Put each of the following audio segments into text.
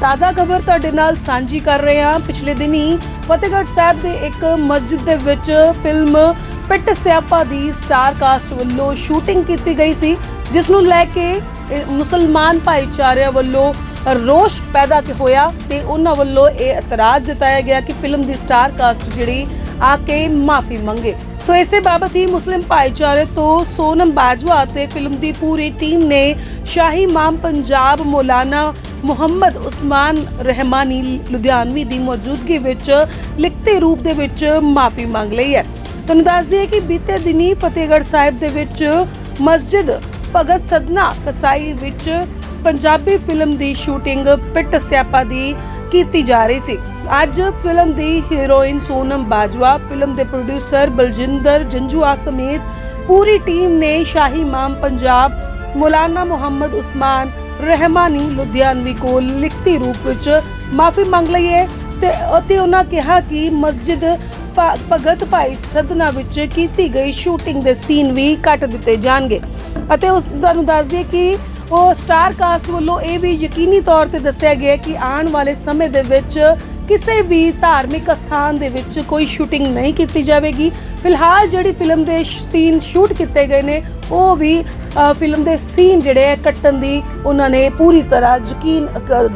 ਤਾਜ਼ਾ ਖਬਰ ਤੁਹਾਡੇ ਨਾਲ ਸਾਂਝੀ ਕਰ ਰਹੇ ਹਾਂ। ਪਿਛਲੇ ਦਿਨੀ ਫਤਿਹਗੜ੍ਹ ਸਾਹਿਬ ਦੇ ਇੱਕ ਮਸਜਿਦ ਦੇ ਵਿੱਚ ਫਿਲਮ ਪਿੱਟ ਸਿਆਪਾ ਦੀ ਸਟਾਰ ਕਾਸਟ ਵੱਲੋਂ ਸ਼ੂਟਿੰਗ ਕੀਤੀ ਗਈ ਸੀ, ਜਿਸ ਨੂੰ ਲੈ ਕੇ ਮੁਸਲਮਾਨ ਭਾਈਚਾਰਿਆਂ ਵੱਲੋਂ ਰੋਸ਼ ਪੈਦਾ ਕਿ ਹੋਇਆ ਤੇ ਉਹਨਾਂ ਵੱਲੋਂ ਇਹ ਇਤਰਾਜ਼ ਜਤਾਇਆ ਗਿਆ ਕਿ ਫਿਲਮ ਦੀ ਸਟਾਰ ਕਾਸਟ ਜਿਹੜੀ ਆ ਕੇ ਮਾਫੀ ਮੰਗੇ। ਸੋ ਇਸੇ ਬਾਬਤ ਹੀ ਮੁਸਲਿਮ ਭਾਈਚਾਰੇ ਤੋਂ ਸੋਨਮ ਬਾਜਵਾ ਅਤੇ ਫਿਲਮ ਦੀ ਪੂਰੀ ਟੀਮ ਨੇ ਸ਼ਾਹੀ ਇਮਾਮ ਪੰਜਾਬ ਮੌਲਾਨਾ ਮੁਹੰਮਦ ਉਸਮਾਨ ਰਹਿਮਾਨੀ ਲੁਧਿਆਣਵੀ ਦੀ ਮੌਜੂਦਗੀ ਵਿੱਚ ਲਿਖਤੀ ਰੂਪ ਦੇ ਵਿੱਚ ਮਾਫੀ ਮੰਗ ਲਈ ਹੈ। ਤੁਹਾਨੂੰ ਦੱਸ ਦਈਏ ਕਿ ਬੀਤੇ ਦਿਨੀ ਫਤਿਹਗੜ੍ਹ ਸਾਹਿਬ ਦੇ ਵਿੱਚ ਮਸਜਿਦ ਭਗਤ ਸਦਨਾ ਕਸਾਈ ਵਿੱਚ ਪੰਜਾਬੀ ਫਿਲਮ ਦੀ ਸ਼ੂਟਿੰਗ ਪਿੱਟ ਸਿਆਪਾ ਦੀ ਕੀਤੀ ਜਾ ਰਹੀ ਸੀ। ਅੱਜ ਫਿਲਮ ਦੀ ਹੀਰੋਇਨ ਸੋਨਮ ਬਾਜਵਾ, ਫਿਲਮ ਦੇ ਪ੍ਰੋਡਿਊਸਰ ਬਲਜਿੰਦਰ ਜੰਜੂਆ ਸਮੇਤ ਪੂਰੀ ਟੀਮ ਨੇ ਸ਼ਾਹੀ ਇਮਾਮ ਪੰਜਾਬ, ਮੌਲਾਨਾ ਮੁਹੰਮਦ ਉਸਮਾਨ, ਰਹਿਮਾਨੀ ਲੁਧਿਆਣਵੀ ਕੋਲ ਲਿਖਤੀ ਰੂਪ ਵਿੱਚ ਮਾਫੀ ਮੰਗ ਲਈ ਹੈ ਤੇ ਅਤੇ ਉਹਨਾਂ ਕਿਹਾ ਕਿ ਮਸਜਿਦ ਭਗਤ ਭਾਈ ਸਦਨਾ ਵਿੱਚ ਕੀਤੀ ਗਈ ਸ਼ੂਟਿੰਗ ਦੇ ਸੀਨ ਵੀ ਕੱਟ ਦਿੱਤੇ ਜਾਣਗੇ। ਅਤੇ ਉਸ, ਤੁਹਾਨੂੰ ਦੱਸ ਦਈਏ ਕਿ ਉਹ ਸਟਾਰ ਕਾਸਟ ਵੱਲੋਂ ਇਹ ਵੀ ਯਕੀਨੀ ਤੌਰ ਤੇ ਦੱਸਿਆ ਗਿਆ ਕਿ ਆਉਣ ਵਾਲੇ ਸਮੇਂ ਦੇ ਵਿੱਚ ਕਿਸੇ ਵੀ ਧਾਰਮਿਕ ਸਥਾਨ ਦੇ ਵਿੱਚ ਕੋਈ ਸ਼ੂਟਿੰਗ ਨਹੀਂ ਕੀਤੀ ਜਾਵੇਗੀ। ਫਿਲਹਾਲ ਜਿਹੜੀ ਫਿਲਮ ਦੇ ਸੀਨ ਸ਼ੂਟ ਕੀਤੇ ਗਏ ਨੇ, ਉਹ ਵੀ ਫਿਲਮ ਦੇ ਸੀਨ ਜਿਹੜੇ ਆ ਕੱਟਣ ਦੀ ਉਹਨਾਂ ਨੇ ਪੂਰੀ ਤਰ੍ਹਾਂ ਯਕੀਨ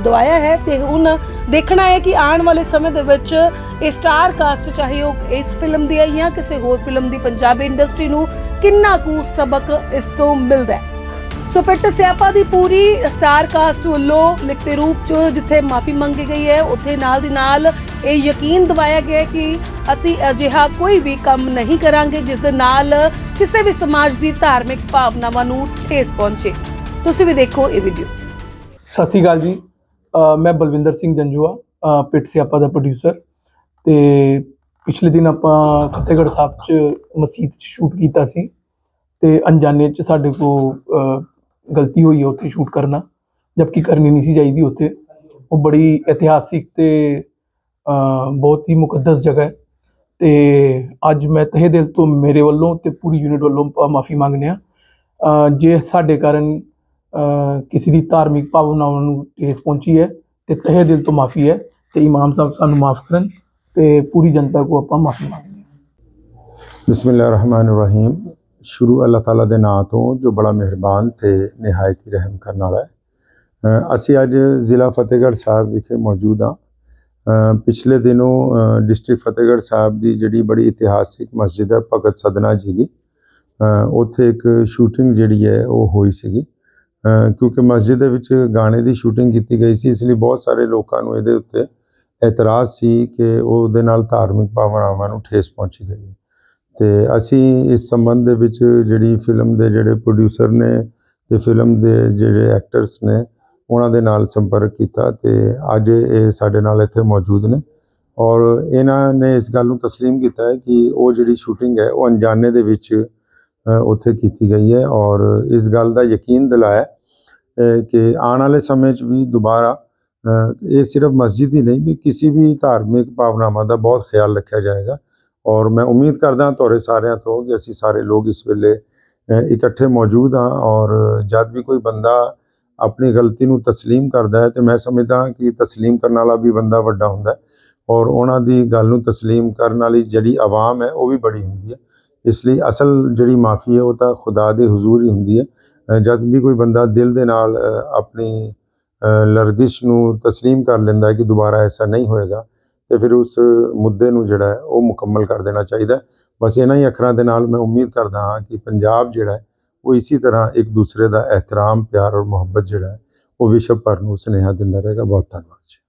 ਦਵਾਇਆ ਹੈ ਤੇ ਹੁਣ ਦੇਖਣਾ ਹੈ ਕਿ ਆਉਣ ਵਾਲੇ ਸਮੇਂ ਦੇ ਵਿੱਚ ਇਹ ਸਟਾਰ ਕਾਸਟ ਚਾਹੇ ਉਹ ਇਸ ਫਿਲਮ ਦੀ ਹੈ ਜਾਂ ਕਿਸੇ ਹੋਰ ਫਿਲਮ ਦੀ ਪੰਜਾਬੀ ਇੰਡਸਟਰੀ ਨੂੰ ਕਿੰਨਾ ਕੁ ਸਬਕ ਇਸ ਤੋਂ ਮਿਲਦਾ ਹੈ। ਸੋ ਪਿੱਟ ਸਿਆਪਾ ਦੀ ਪੂਰੀ ਸਟਾਰ ਕਾਸਟ ਵੱਲੋਂ ਲਿਖਤੀ ਰੂਪ ਚ ਜਿੱਥੇ ਮਾਫੀ ਮੰਗੀ ਗਈ ਹੈ ਉੱਥੇ ਨਾਲ ਦੀ ਨਾਲ ਇਹ ਯਕੀਨ ਦਿਵਾਇਆ ਗਿਆ ਕਿ ਅਸੀਂ ਅਜਿਹਾ ਕੋਈ ਵੀ ਕੰਮ ਨਹੀਂ ਕਰਾਂਗੇ ਜਿਸ ਦੇ ਨਾਲ ਕਿਸੇ ਵੀ ਸਮਾਜ ਦੀ ਧਾਰਮਿਕ ਭਾਵਨਾਵਾਂ ਨੂੰ ਠੇਸ ਪਹੁੰਚੇ। ਤੁਸੀਂ ਵੀ ਦੇਖੋ ਇਹ ਵੀਡੀਓ ਸਤਿ ਸ਼੍ਰੀ ਅਕਾਲ ਜੀ। ਅ, ਮੈਂ ਬਲਵਿੰਦਰ ਸਿੰਘ ਜੰਜੂਆ ਅ, ਪਿੱਟ ਸਿਆਪਾ ਦਾ ਪ੍ਰੋਡਿਊਸਰ ਤੇ ਪਿਛਲੇ ਦਿਨ ਆਪਾਂ ਫਤਿਹਗੜ੍ਹ ਸਾਹਿਬ 'ਚ ਮਸਜਿਦ 'ਚ ਸ਼ੂਟ ਕੀਤਾ ਸੀ। ਤੇ ਅਣਜਾਣੇ 'ਚ ਸਾਡੇ ਕੋ ਗਲਤੀ ਹੋਈ ਹੈ ਉੱਥੇ ਸ਼ੂਟ ਕਰਨਾ, ਜਦਕਿ ਕਰਨੀ ਨਹੀਂ ਸੀ ਚਾਹੀਦੀ ਉੱਥੇ। ਉਹ ਬੜੀ ਇਤਿਹਾਸਿਕ ਤੇ ਬਹੁਤ ਹੀ ਮੁਕੱਦਸ ਜਗ੍ਹਾ ਹੈ। ਤੇ ਅੱਜ ਮੈਂ ਤਹਿ ਦਿਲ ਤੋਂ ਮੇਰੇ ਵੱਲੋਂ ਤੇ ਪੂਰੀ ਯੂਨਿਟ ਵੱਲੋਂ ਮਾਫੀ ਮੰਗਦੇ ਆ ਜੇ ਸਾਡੇ ਕਾਰਨ ਕਿਸੇ ਦੀ ਧਾਰਮਿਕ ਭਾਵਨਾਵਾਂ ਨੂੰ ਠੇਸ ਪਹੁੰਚੀ ਹੈ, ਤੇ ਤਹਿ ਦਿਲ ਤੋਂ ਮਾਫੀ ਹੈ, ਤੇ ਇਮਾਮ ਸਾਹਿਬ ਸਾਨੂੰ ਮਾਫ ਕਰਨ, ਤੇ ਪੂਰੀ ਜਨਤਾ ਕੋ ਆਪਾਂ ਮਾਫੀ ਮੰਗਦੇ ਹਾਂ। ਬਿਸਮਿਲ੍ਲਾਹਿਰਰਹਿਮਾਨਿਰਰਹੀਮ ਸ਼ੁਰੂ ਅੱਲਾਹ ਤਾਲਾ ਦੇ ਨਾਂ ਤੋਂ ਜੋ ਬੜਾ ਮਿਹਰਬਾਨ ਤੇ ਨਿਹਾਇਤ ਹੀ ਰਹਿਮ ਕਰਨ ਵਾਲਾ ਹੈ। ਅਸੀਂ ਅੱਜ ਜ਼ਿਲ੍ਹਾ ਫਤਿਹਗੜ੍ਹ ਸਾਹਿਬ ਵਿਖੇ ਮੌਜੂਦ ਹਾਂ। ਪਿਛਲੇ ਦਿਨੋਂ ਡਿਸਟ੍ਰਿਕਟ ਫਤਿਹਗੜ੍ਹ ਸਾਹਿਬ ਦੀ ਜਿਹੜੀ ਬੜੀ ਇਤਿਹਾਸਿਕ ਮਸਜਿਦ ਹੈ, ਭਗਤ ਸਦਨਾ ਜੀ ਦੀ ਉੱਥੇ ਇੱਕ ਸ਼ੂਟਿੰਗ ਜਿਹੜੀ ਹੈ, ਉਹ ਹੋਈ ਸੀਗੀ। ਕਿਉਂਕਿ ਮਸਜਿਦ ਦੇ ਵਿੱਚ ਗਾਣੇ ਦੀ ਸ਼ੂਟਿੰਗ ਕੀਤੀ ਗਈ ਸੀ, ਇਸ ਲਈ ਬਹੁਤ ਸਾਰੇ ਲੋਕਾਂ ਨੂੰ ਇਹਦੇ ਉੱਤੇ ਇਤਰਾਜ਼ ਸੀ ਕਿ ਉਹਦੇ ਨਾਲ ਧਾਰਮਿਕ ਭਾਵਨਾਵਾਂ ਨੂੰ ਠੇਸ ਪਹੁੰਚੀ ਗਈ ਹੈ। ਤੇ ਅਸੀਂ ਇਸ ਸੰਬੰਧ ਦੇ ਵਿੱਚ ਜਿਹੜੀ ਫਿਲਮ ਦੇ ਜਿਹੜੇ ਪ੍ਰੋਡਿਊਸਰ ਨੇ ਤੇ ਫਿਲਮ ਦੇ ਜਿਹੜੇ ਐਕਟਰਸ ਨੇ ਉਹਨਾਂ ਦੇ ਨਾਲ ਸੰਪਰਕ ਕੀਤਾ ਤੇ ਅੱਜ ਇਹ ਸਾਡੇ ਨਾਲ ਇੱਥੇ ਮੌਜੂਦ ਨੇ ਔਰ ਇਹਨਾਂ ਨੇ ਇਸ ਗੱਲ ਨੂੰ تسلیم ਕੀਤਾ ਹੈ ਕਿ ਉਹ ਜਿਹੜੀ ਸ਼ੂਟਿੰਗ ਹੈ ਉਹ ਅਣਜਾਣੇ ਦੇ ਵਿੱਚ ਅ, ਉੱਥੇ ਕੀਤੀ ਗਈ ਹੈ ਔਰ ਇਸ ਗੱਲ ਦਾ ਯਕੀਨ ਦਿਲਾਇਆ ਅ, ਕਿ ਆਉਣ ਵਾਲੇ ਸਮੇਂ 'ਚ ਵੀ ਦੁਬਾਰਾ ਅ, ਇਹ ਸਿਰਫ ਮਸਜਿਦ ਹੀ ਨਹੀਂ ਵੀ ਕਿਸੇ ਵੀ ਧਾਰਮਿਕ ਭਾਵਨਾਵਾਂ ਦਾ ਬਹੁਤ ਖਿਆਲ ਰੱਖਿਆ ਜਾਏਗਾ ਔਰ ਮੈਂ ਉਮੀਦ ਕਰਦਾ ਹਾਂ ਤੁਹਾਡੇ ਸਾਰਿਆਂ ਤੋਂ ਕਿ ਅਸੀਂ ਸਾਰੇ ਲੋਕ ਇਸ ਵੇਲੇ ਅ, ਇਕੱਠੇ ਮੌਜੂਦ ਹਾਂ ਔਰ ਜਦ ਵੀ ਕੋਈ ਬੰਦਾ ਆਪਣੀ ਗਲਤੀ ਨੂੰ تسلیم ਕਰਦਾ ਹੈ ਤੇ ਮੈਂ ਸਮਝਦਾ ਹਾਂ ਕਿ تسلیم ਕਰਨ ਵਾਲਾ ਵੀ ਬੰਦਾ ਵੱਡਾ ਹੁੰਦਾ ਹੈ ਔਰ ਉਹਨਾਂ ਦੀ ਗੱਲ ਨੂੰ تسلیم ਕਰਨ ਵਾਲੀ ਜਿਹੜੀ ਆਵਾਮ ਹੈ ਉਹ ਵੀ ਬੜੀ ਹੁੰਦੀ ਹੈ ਇਸ ਲਈ ਅਸਲ ਜਿਹੜੀ ਮਾਫੀ ਹੈ ਉਹ ਤਾਂ ਖੁਦਾ ਦੇ ਹਜ਼ੂਰ ਹੀ ਹੁੰਦੀ ਹੈ ਅ, ਜਦ ਵੀ ਕੋਈ ਬੰਦਾ ਦਿਲ ਦੇ ਨਾਲ ਅ, ਆਪਣੀ ਅ, ਲਰਜ਼ਿਸ਼ ਨੂੰ تسلیم ਕਰ ਲੈਂਦਾ ਹੈ ਕਿ ਦੁਬਾਰਾ ਐਸਾ ਨਹੀਂ ਹੋਏਗਾ ਤੇ ਫਿਰ ਉਸ ਮੁੱਦੇ ਨੂੰ ਜਿਹੜਾ ਹੈ ਉਹ ਮੁਕੰਮਲ ਕਰ ਦੇਣਾ ਚਾਹੀਦਾ ਬਸ ਇਹਨਾਂ ਹੀ ਅੱਖਰਾਂ ਦੇ ਨਾਲ ਮੈਂ ਉਮੀਦ ਕਰਦਾ ਹਾਂ ਕਿ ਪੰਜਾਬ ਜਿਹੜਾ ਹੈ ਉਹ ਇਸੇ ਤਰ੍ਹਾਂ ਇੱਕ ਦੂਸਰੇ ਦਾ ਇਹਤਰਾਮ ਪਿਆਰ ਔਰ ਮੁਹੱਬਤ ਜਿਹੜਾ ਹੈ ਉਹ ਵਿਸ਼ਵ ਭਰ ਨੂੰ ਸੁਨੇਹਾ ਦਿੰਦਾ ਰਹੇਗਾ। ਬਹੁਤ ਧੰਨਵਾਦ ਜੀ।